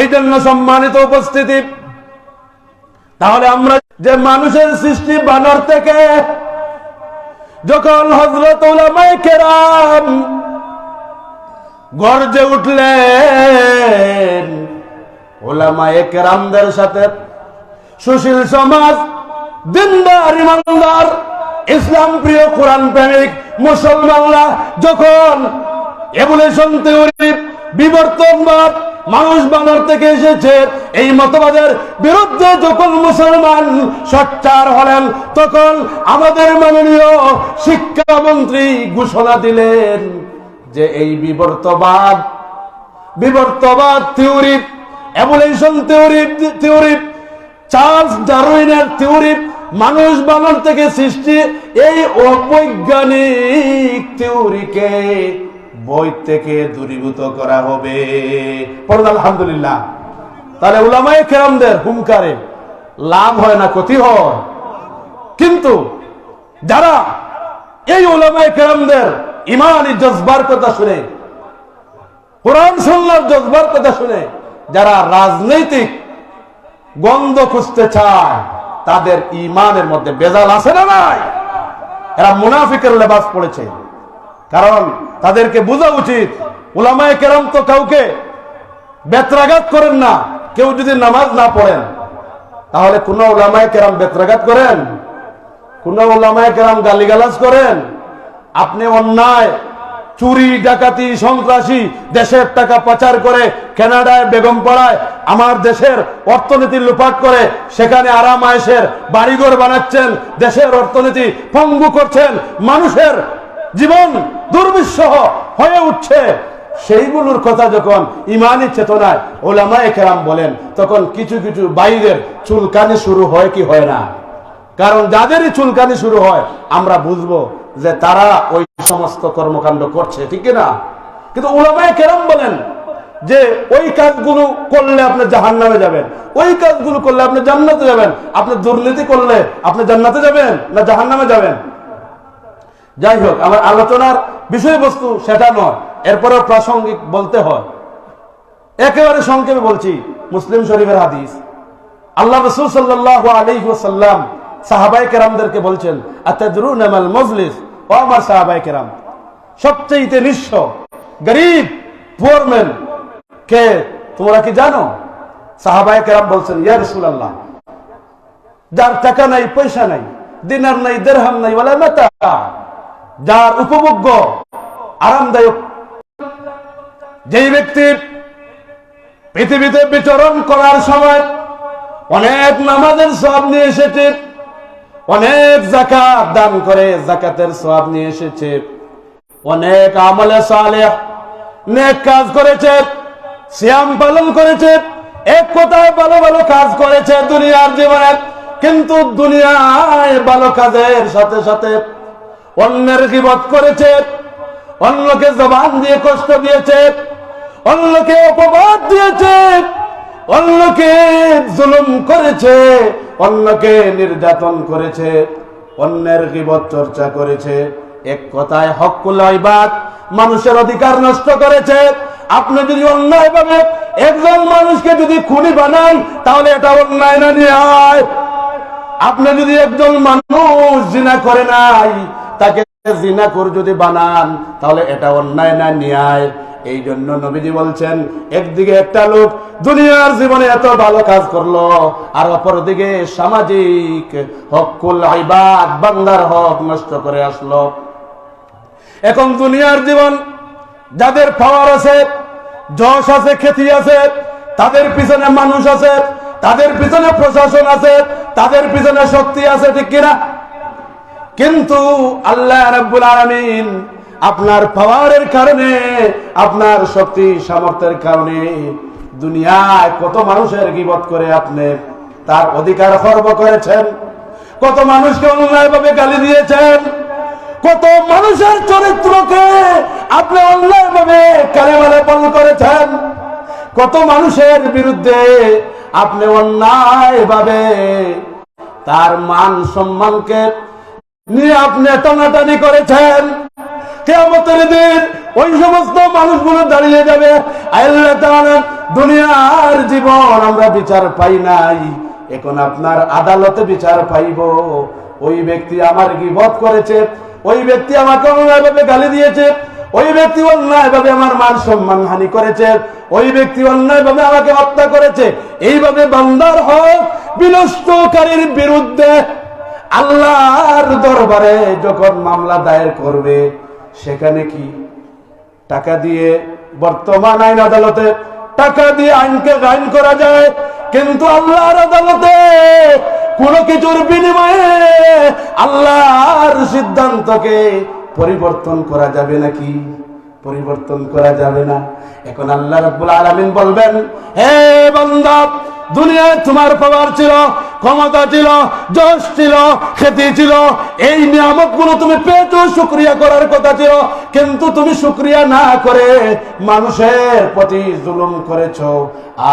এই জন্য সম্মানিত উপস্থিতি, তাহলে আমরা যে মানুষের সৃষ্টি বানর থেকে, যখন হজরত গর্জে উঠলেন ওলামায়ে কেরামদের সাথে সুশীল সমাজ, দিনদার, ইমানদার, ইসলাম প্রিয় কোরআন প্রেমিক, মুসলমানরা যখন এভুলেশন থিওরি বিবর্তনবাদ মানুষ বানর থেকে এসেছে। এই মতবাদের বিরুদ্ধে যখন মুসলমান সচ্চার হলেন, তখন আমাদের মাননীয় শিক্ষামন্ত্রী ঘোষণা দিলেন যে এই বিবর্তবাদ বিবর্তবাদ theory evolution theory theory, Charles ডারউইনের theory মানুষ বানর থেকে সৃষ্টি এই অবৈজ্ঞানিক থিওরিকে বই থেকে দূরীভূত করা হবে। আলহামদুলিল্লাহ। তাহলে উলামায়ে কেরামদের হুঙ্কারে লাভ হয় না, ক্ষতি হয়। কিন্তু যারা এই ওলামায়ে কেরামদের ইমানি জজবার কথা শুনে, কোরআন সন্ন্যার জজবার কথা শুনে, যারা রাজনৈতিক গন্ধ খুঁজতে চায়, তাদের ইমানের মধ্যে বেজাল আছে না নাই? এরা মুনাফিকের লেবাস পড়েছে। কারণ তাদেরকে বোঝা উচিত। ওলামায় কেরাম তো কাউকে বেত্রাঘাত করেন না। কেউ যদি নামাজ না পড়েন, তাহলে কোন ওলামায় কেরাম বেত্রাঘাত করেন? কোন ওলামায় কেরাম গালিগালাজ করেন? আপনি অন্যায়, চুরি, ডাকাতি, সন্ত্রাসী, দেশের টাকা পাচার করে কানাডায় বেগম পড়ায়, আমার দেশের অর্থনীতি লুপাট করে, সেখানে আরাম আয়েসের বাড়িঘর বানাচ্ছেন, দেশের অর্থনীতি পঙ্গু করছেন, মানুষের জীবন দুর্বিষহ হয়ে উঠছে। সেইগুলোর কথা যখন ইমানি চেতনায় ওলামায়ে কেরাম বলেন, তখন কিছু কিছু বাইরের চুলকানি শুরু হয় কি হয় না? কারণ যাদেরই চুলকানি শুরু হয়, আমরা বুঝব যে তারা ওই সমস্ত কর্মকাণ্ড করছে, ঠিক না কিন্তু ওলামায় কেরাম বলেন যে ওই কাজগুলো করলে আপনি জাহান নামে যাবেন, ওই কাজগুলো করলে আপনি জান্নাতে যাবেন, আপনি দুর্নীতি করলে আপনি জান্নাতে যাবেন না জাহান নামে যাবেন? যাই হোক, আমার আলোচনার বিষয়বস্তু সেটা নয়, এরপরেও প্রাসঙ্গিক বলতে হয়। একেবারে সংক্ষেপে বলছি, মুসলিম শরীফের হাদিস। আল্লাহ রসুল সাল্লাহ আলী সাল্লাম সাহাবাই কেরামদেরকে বলছেন সাহাবাই কেরাম সবচেয়ে নিঃস্ব, গরিব কে তোমরা কি জানো? সাহাবাই কেরাম বলছেন, ইয়া রসুল আল্লাহ যার টাকা নাই, পয়সা নাই, দিনার নাই দেড়হাম নাই বলে মেতা যার উপভোগ্য আরামদায়ক। যেই ব্যক্তি পৃথিবীতে বিচরণ করার সময় অনেক নামাজের সব নিয়ে এসেছে, অনেক জাকাত দান করে জাকাতের সব নিয়ে এসেছে, অনেক আমলে সালে নেক কাজ করেছে শ্যাম পালন করেছে, এক কথায় ভালো ভালো কাজ করেছে দুনিয়ার জীবনে, কিন্তু দুনিয়ায় ভালো কাজের সাথে সাথে অন্যের গিবত করেছে, অন্যকে জবান দিয়ে কষ্ট দিয়েছে, অন্যকে অপবাদ দিয়েছে, অন্যকে জুলুম করেছে, অন্যকে নির্যাতন করেছে, অন্যের গিবত চর্চা করেছে। এক কথায় হকুল ইবাদ, মানুষের অধিকার নষ্ট করেছে। আপনি যদি অন্যায় ভাবে একজন মানুষকে যদি খুনি বানান, তাহলে এটা অন্যায় না নিয়ে আপনি যদি একজন মানুষ জিনা করে নাই তাকে জিনা করে যদি বানান, তাহলে এটা অন্যায় না ন্যায়। এই জন্য নবীজি বলছেন, একদিকে একটা লোক দুনিয়ার জীবনে এত ভালো কাজ করল, আর অপরদিকে সামাজিক হকুল আইবাদ বান্দার হক নষ্ট করে আসলো। এখন দুনিয়ার জীবন যাদের পাওয়ার আছে, যশ আছে, খ্যাতি আছে, তাদের পিছনে মানুষ আছে, তাদের পিছনে প্রশাসন আছে, তাদের পিছনে শক্তি আছে, ঠিক কিনা? কিন্তু আল্লাহ রাব্বুল আলামিন আপনার পাওয়ারের কারণে, আপনার শক্তি, সামর্থ্যের কারণে দুনিয়ায় কত মানুষের গিবত করে আপনি তার অধিকার খর্ব করেছেন। কত মানুষকে অন্যায়ভাবে গালি দিয়েছেন। কত মানুষের চরিত্রকে আপনি অন্যায়ভাবে কালেমালে পালন করেছেন। কত মানুষের বিরুদ্ধে আপনি অন্যায়ভাবে তার মান সম্মানকে নিয়ে আপনি টানাটানি করেছেন। কেমতের দিন ওই সমস্ত মানুষগুলো দাঁড়িয়ে যাবে। দুনিয়ার জীবন আমরা বিচার পাই নাই। এখন আপনার আদালতে বিচার পাইব। ওই ব্যক্তি আমার গিবত করেছে। ওই ব্যক্তি আমাকে অন্যায়ভাবে গালি দিয়েছে। ওই ব্যক্তি অন্যায়ভাবে আমার মান সম্মান হানি করেছে। ওই ব্যক্তি অন্যায়ভাবে আমাকে হত্যা করেছে। এইভাবে বান্দার হক বিনষ্টকারীর বিরুদ্ধে আল্লাহর দরবারে যখন মামলা দায়ের করবে, সেখানে কি টাকা দিয়ে বর্তমান আইন আদালতে টাকা দিয়ে আইনকে আইন করা যায়? কিন্তু আল্লাহর আদালতে কোন কিছুর বিনিময়ে আল্লাহর সিদ্ধান্তকে পরিবর্তন করা যাবে নাকি? পরিবর্তন করা যাবে না। এখন আল্লাহ রাব্বুল আলামিন বলবেন, হে বান্দা, দুনিয়ায় তোমার পাওয়ার ছিল, ক্ষমতা ছিল, যশ ছিল, খ্যাতি ছিল, এই নিয়ামতগুলো তুমি পেয়েছ, শুক্রিয়া করার কথা ছিল, কিন্তু তুমি শুক্রিয়া না করে মানুষের প্রতি জুলুম করেছ।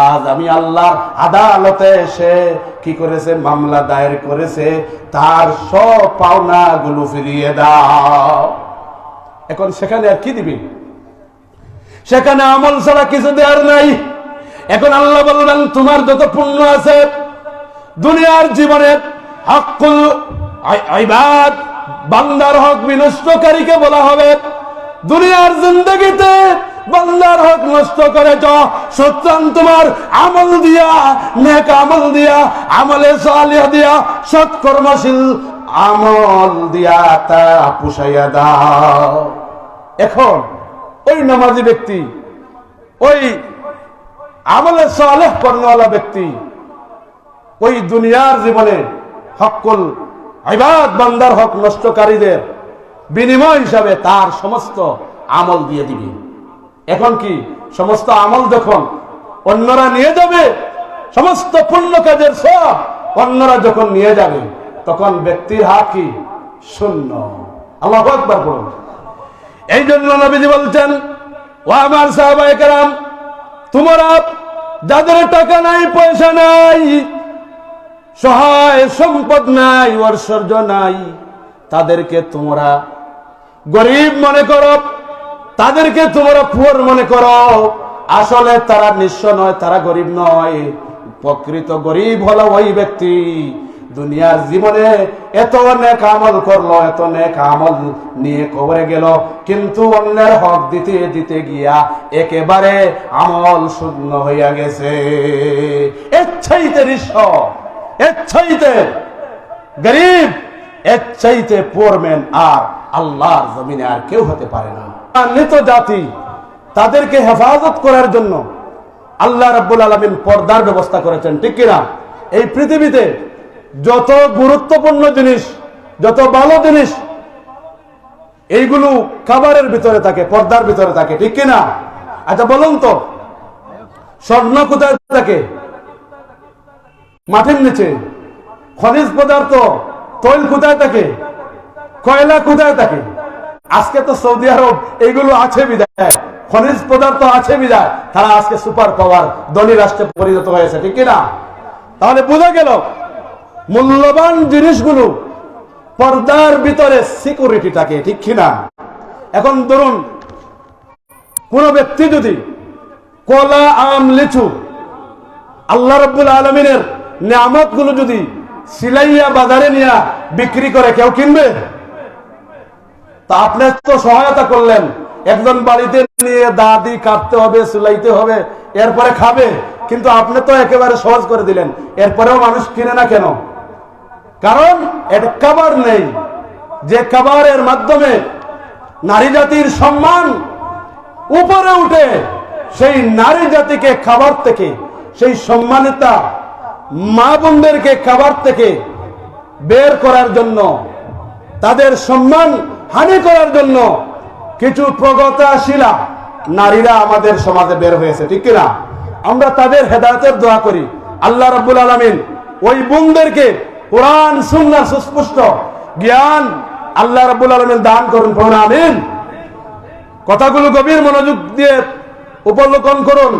আজ আমি আল্লাহ আদালতে এসে কি করেছে? মামলা দায়ের করেছে। তার সব পাওনা গুলো ফিরিয়ে দাও। এখন সেখানে আর কি দিবি? সেখানে আমল ছাড়া কিছু দেওয়ার নাই। এখন আল্লাহ বলবেন, তোমার যত পুণ্য আছে, দুনিয়ার জীবনে হকুল বান্দার হক বিনষ্টকারীকে বলা হবে। দুনিয়ার জিন্দগিতে বান্দার হক নষ্ট করেছ, সুতরাং তোমার আমল দিয়া, নেক আমল দিয়া, আমলে সালিয়া দিয়া, সৎকর্মশীল আমল দিয়া তা পুষাইয়া দাও। এখন ওই নামাজি ব্যক্তি, ওই আমলে সালেহ কর্ণওয়ালা ব্যক্তি, ওই দুনিয়ার জীবনে হকুল ইবাদ বান্দার হক নষ্টকারীদের বিনিময় হিসাবে তার সমস্ত আমল দিয়ে দিবি। এখন কি সমস্ত আমল যখন অন্যরা নিয়ে যাবে, সমস্ত পুণ্য কাজের সব অন্যরা যখন নিয়ে যাবে তখন ব্যক্তির হাত কি? শূন্য। আল্লাহ একবার বলুন এই জন্য নবীজি বলছেন, ও আমার সাহাবায়ে কেরাম, তোমরা যাদের টাকা নাই, পয়সা নাই, সহায় সম্পদ নাই, ঐশ্বর্য নাই, তাদেরকে তোমরা গরিব মনে করো, তাদেরকে তোমরা পুয়ার মনে করো। আসলে তারা নিঃস্ব নয়, তারা গরিব নয়। প্রকৃত গরিব হলো ওই ব্যক্তি। দুনিয়ার জীবনে এত নেক আমল করল, এত নেক আমল নিয়ে কবরে গেল। কিন্তু অন্যের হক দিতে দিতে গিয়া একেবারে আমল শূন্য হইয়া গেছে। নিঃস্ব এর চাইতে গরিব এর চাইতে পড়বেন আর আল্লাহর জমিনে আর কেউ হতে পারে না। নিত জাতি তাদেরকে হেফাজত করার জন্য আল্লাহ রাব্বুল আলমিন পর্দার ব্যবস্থা করেছেন, ঠিক কিনা? এই পৃথিবীতে যত গুরুত্বপূর্ণ জিনিস, যত ভালো জিনিস, এইগুলো খাবারের ভিতরে থাকে, পর্দার ভিতরে থাকে, ঠিক কিনা আচ্ছা বলুন তো, স্বর্ণ কোথায় থাকে? মাটির নিচে। খনিজ পদার্থ, তৈল কোথায় থাকে? কয়লা কোথায় থাকে? আজকে তো সৌদি আরব, এইগুলো আছে বিদায় খনিজ পদার্থ আছে বিদায় তারা আজকে সুপার পাওয়ার ধনী রাষ্ট্রে পরিণত হয়েছে, ঠিক কিনা তাহলে বোঝা গেল মূল্যবান জিনিসগুলো পর্দার ভিতরে সিকিউরিটি থাকে ঠিক কিনা? এখন ধরুন, কোন ব্যক্তি যদি কলা, আম, লিচু, আল্লাহ রব্বুল আলমিনের নিয়ামতগুলো যদি সিলাইয়া, বাজারে নিয়ে বিক্রি করে কেউ কিনবে? তা আপনি তো সহায়তা করলেন। একজন বাড়িতে নিয়ে দাদি কাটতে হবে, সিলাইতে হবে, এরপরে খাবে। কিন্তু আপনি তো একেবারে সহজ করে দিলেন। এরপরেও মানুষ কিনে না কেন? কারণ এটা খাবার নেই। যে খাবারের মাধ্যমে নারী জাতির সম্মান উপরে উঠে, সেই নারী জাতিকে খাবার থেকে, সেই সম্মানিতা মা বোনদেরকে খাবার থেকে বের করার জন্য, তাদের সম্মান হানি করার জন্য কিছু প্রগতাশীলা নারীরা আমাদের সমাজে বের হয়েছে, ঠিক কিনা? আমরা তাদের হেদায়তের দোয়া করি। আল্লাহ রাব্বুল আলমিন ওই বোনদেরকে কোরআন সুন্নার সুস্পষ্ট। জ্ঞান আল্লাহ আলমিন দান করুন, পড়ুন, আমিন। কথাগুলো গভীর মনোযোগ দিয়ে উপলক্ষণ করুন।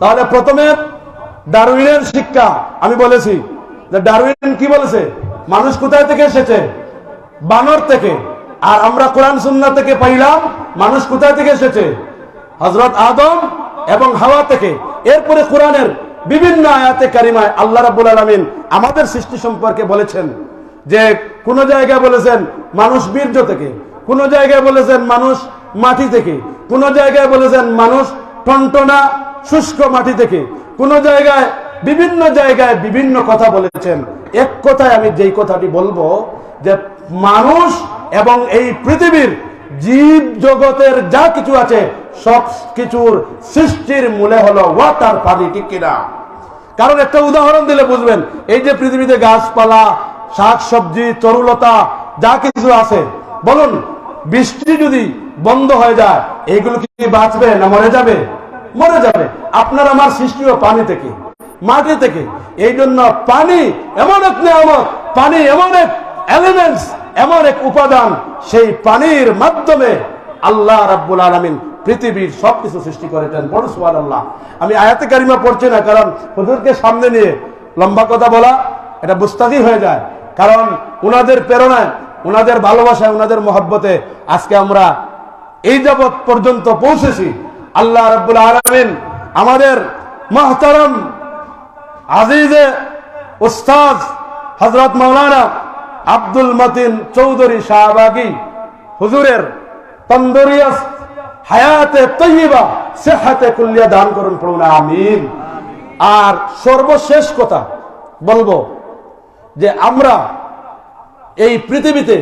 তাহলে প্রথমে ডারউইনের শিক্ষা আমি বলেছি। যে ডারউইন কি বলেছে? মানুষ কোথায় থেকে এসেছে? বানর থেকে। আর আমরা কোরআন সুন্না থেকে পাইলাম, মানুষ কোথায় থেকে এসেছে? হজরত আদম এবং হাওয়া থেকে। এরপরে কোরআনের বিভিন্ন আয়াতে কারিমায় আল্লাহ রাব্বুল আলামিন আমাদের সৃষ্টি সম্পর্কে বলেছেন যে কোন জায়গায় বলেছেন মানুষ বীর্য থেকে, কোন জায়গায় বলেছেন মানুষ মাটি থেকে, কোন জায়গায় বলেছেন মানুষ টনটনা, শুষ্ক মাটি থেকে, কোন জায়গায়, বিভিন্ন জায়গায় বিভিন্ন কথা বলেছেন। এক কথায় আমি যেই কথাটি বলব যে মানুষ এবং এই পৃথিবীর জীব জগতের যা কিছু আছে সব কিছুর সৃষ্টির মূলে হলো ওয়াটার পানি, ঠিক কিনা কারণ একটা উদাহরণ দিলে বুঝবেন, এই যে পৃথিবীতে গাছপালা শাক সবজি তরুলতা, যা কিছু আছে, বলুন, বৃষ্টি যদি বন্ধ হয়ে যায় এইগুলো কি বাঁচবে না মরে যাবে? মরে যাবে। আপনার আমার সৃষ্টিও পানি থেকে, মাটি থেকে, এই জন্য পানি এমন এক নিয়ামত, পানি এমন এক এলিমেন্টস এমন এক উপাদান, সেই পানির মাধ্যমে আল্লাহ রাব্বুল আলামিন পৃথিবীর সবকিছু সৃষ্টি করেছেন। বড় সুবাদ আল্লাহ আমি আয়াতে কারিমা পড়ছি না, কারণ হুজুরকে সামনে নিয়ে লম্বা কথা বলা, এটা বুস্তাদি হয়ে যায়। কারণ ওনাদের প্রেরণায় ওনাদের ভালোবাসায় ওনাদের মহব্বতে আজকে আমরা এই যাবৎ পর্যন্ত পৌঁছেছি। আল্লাহ রাব্বুল আলামিন আমাদের মহতারম, আজিজে উস্তাদ হজরত মৌলানা আব্দুল মতিন চৌধুরী শাহবাগী হুজুরের তন্দরিয়াস হায়াতে তৈবা সেহাতে কুল্লিয়া দান করুন পড়ুন আমিন। আর সর্বশেষ কথা বলব যে আমরা এই পৃথিবীতে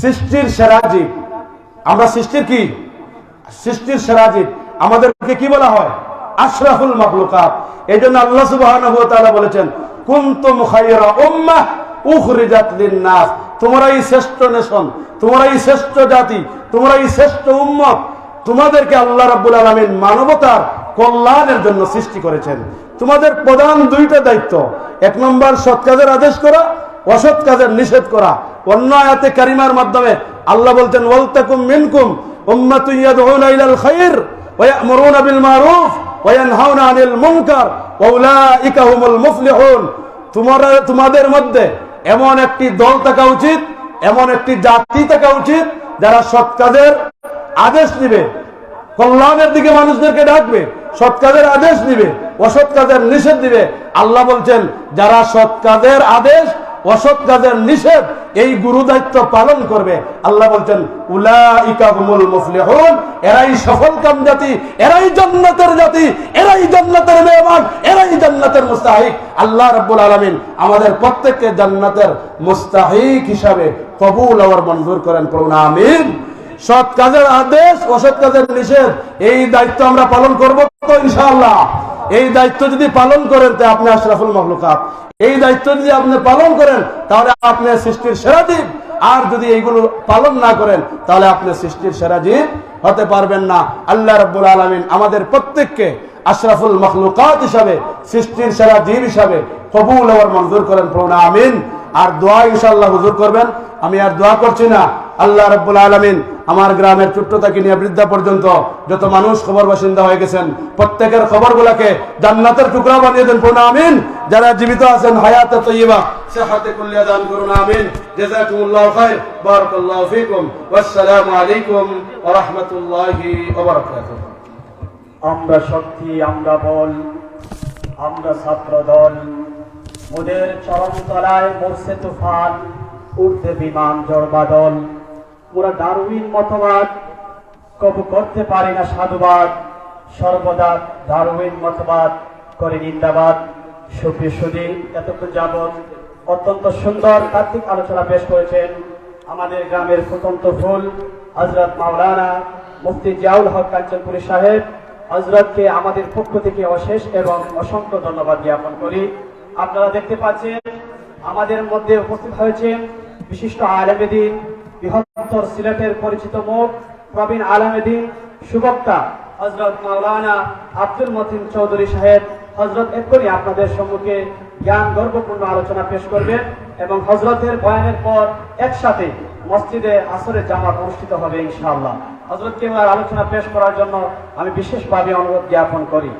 সৃষ্টির সেরা জীব। আমরা সৃষ্টির কি? সৃষ্টির সেরা জীব। আমাদেরকে কি বলা হয়? আশরাফুল মাখলুকাত। এই জন্য আল্লাহ তাআলা বলেছেন কুনতুম খায়রা উম্মাহ উখরিজাত লিন-নাস। তোমরাই শ্রেষ্ঠ নেশন, তোমরাই শ্রেষ্ঠ জাতি, তোমরাই শ্রেষ্ঠ উম্মত। তোমাদেরকে আল্লাহ রাব্বুল আলামিন মানবতার কল্যাণের জন্য সৃষ্টি করেছেন। তোমাদের প্রধান দুইটা দায়িত্ব। এক নম্বর, সৎ কাজের আদেশ করা, অসৎ কাজের নিষেধ করা। অন্য আয়াতে কারিমার মাধ্যমে আল্লাহ বলতেন ওয়ালতাকুম মিনকুম উম্মাতুন ইলাল ওয়া ইয়ামুরুনা বিল মারুফ ওয়া ইয়ানহাউনা আনিল মুনকার ওয়া উলাইকা হুমুল মুফলিহুন। তোমরা, তোমাদের মধ্যে এমন একটি দল থাকা উচিত, এমন একটি জাতি থাকা উচিত যারা সৎ কাজের আদেশ নিবে। কল্যাণের দিকে মানুষদেরকে ডাকবে, সৎ কাজের আদেশ নিবে, অসৎ কাজের নিষেধ দিবে। আল্লাহ বলছেন, যারা সৎ কাজের আদেশ অসৎ কাজের নিষেধ এই গুরু দায়িত্ব পালন করবে। আল্লাহ বলছেন এরাই সফল কাম জাতি, এরাই জান্নাতের জাতি, এরাই জান্নাতের মেহমান, এরাই জান্নাতের মুস্তাহিক। আল্লাহ রাব্বুল আলামিন আমাদের প্রত্যেককে জান্নাতের মুস্তাহিক হিসাবে কবুল আবার মঞ্জুর করেন। প্রণামিন আমিন। সৎ কাজের আদেশ, অসৎ কাজের নিষেধ, এই দায়িত্ব আমরা পালন করব তো ইনশাআল্লাহ। এই দায়িত্ব যদি পালন করেন, তো আপনি আশরাফুল মখলুকাত। এই দায়িত্ব যদি আপনি পালন করেন, তাহলে আপনি সৃষ্টির সেরা জীব। আর যদি এইগুলো পালন না করেন, তাহলে আপনি সৃষ্টির সেরা জীব হতে পারবেন না। আল্লাহ রাব্বুল আলামিন আমাদের প্রত্যেককে আশরাফুল মখলুকাত হিসাবে, সৃষ্টির সেরা জীব হিসাবে কবুল আর মঞ্জুর করেন। প্রণা আমিন। আর দোয়া ইনশাল্লাহ হুজুর করবেন। আমি আর দোয়া করছি না। আল্লাহ রাব্বুল আলামিন আমার গ্রামের ছোট্ট থেকে নিয়ে বৃদ্ধা পর্যন্ত যত মানুষ খবর বাসিন্দা হয়ে গেছেন, প্রত্যেকের খবর খবরগুলোকে জান্নাতের টুকরা বানিয়ে দেন, পূর্ণ আমিন। যারা জীবিত আছেন, হায়াতে তৈবা সেহাতে কুল্লিয়া দান করুন, আমিন। জাযাকুমুল্লাহু খাইর, বারাকাল্লাহু ফিকুম। আলাইকুম ওয়া রাহমাতুল্লাহি ওয়া বারাকাতুহু। আমরা শক্তি আমরা বল, আমরা ছাত্র দল মোদের চরম তলায় মরছে তুফান উঠতে বিমান জড়বাদল মোরা ডারউইন মতবাদ কবু করতে পারি না সাধুবাদ। সর্বদা ডারউইন মতবাদ করে নিন্দাবাদ। সুপ্রিয় সুদী এতক্ষণ যাবৎ অত্যন্ত সুন্দর তাত্ত্বিক আলোচনা পেশ করেছেন আমাদের গ্রামের ফুটন্ত ফুল হজরত মাওলানা মুফতি জিয়াউল হক কাঞ্চনপুরি সাহেব। হজরতকে আমাদের পক্ষ থেকে অশেষ এবং অসংখ্য ধন্যবাদ জ্ঞাপন করি। আপনারা দেখতে পাচ্ছেন, আমাদের মধ্যে উপস্থিত হয়েছেন বিশিষ্ট আলেমেদিন বৃহত্তর সিলেটের পরিচিত মুখ প্রবীণ আলমেদিন সুবক্তা হজরত মাওলানা আব্দুল মতিন চৌধুরী সাহেব। হজরত এক্ষুনি আপনাদের সম্মুখে জ্ঞান গর্বপূর্ণ আলোচনা পেশ করবেন এবং হজরতের বয়ানের পর একসাথে মসজিদে আসরের জামাত অনুষ্ঠিত হবে ইনশাআল্লাহ। হজরতকে আলোচনা পেশ করার জন্য আমি বিশেষভাবে অনুরোধ জ্ঞাপন করি।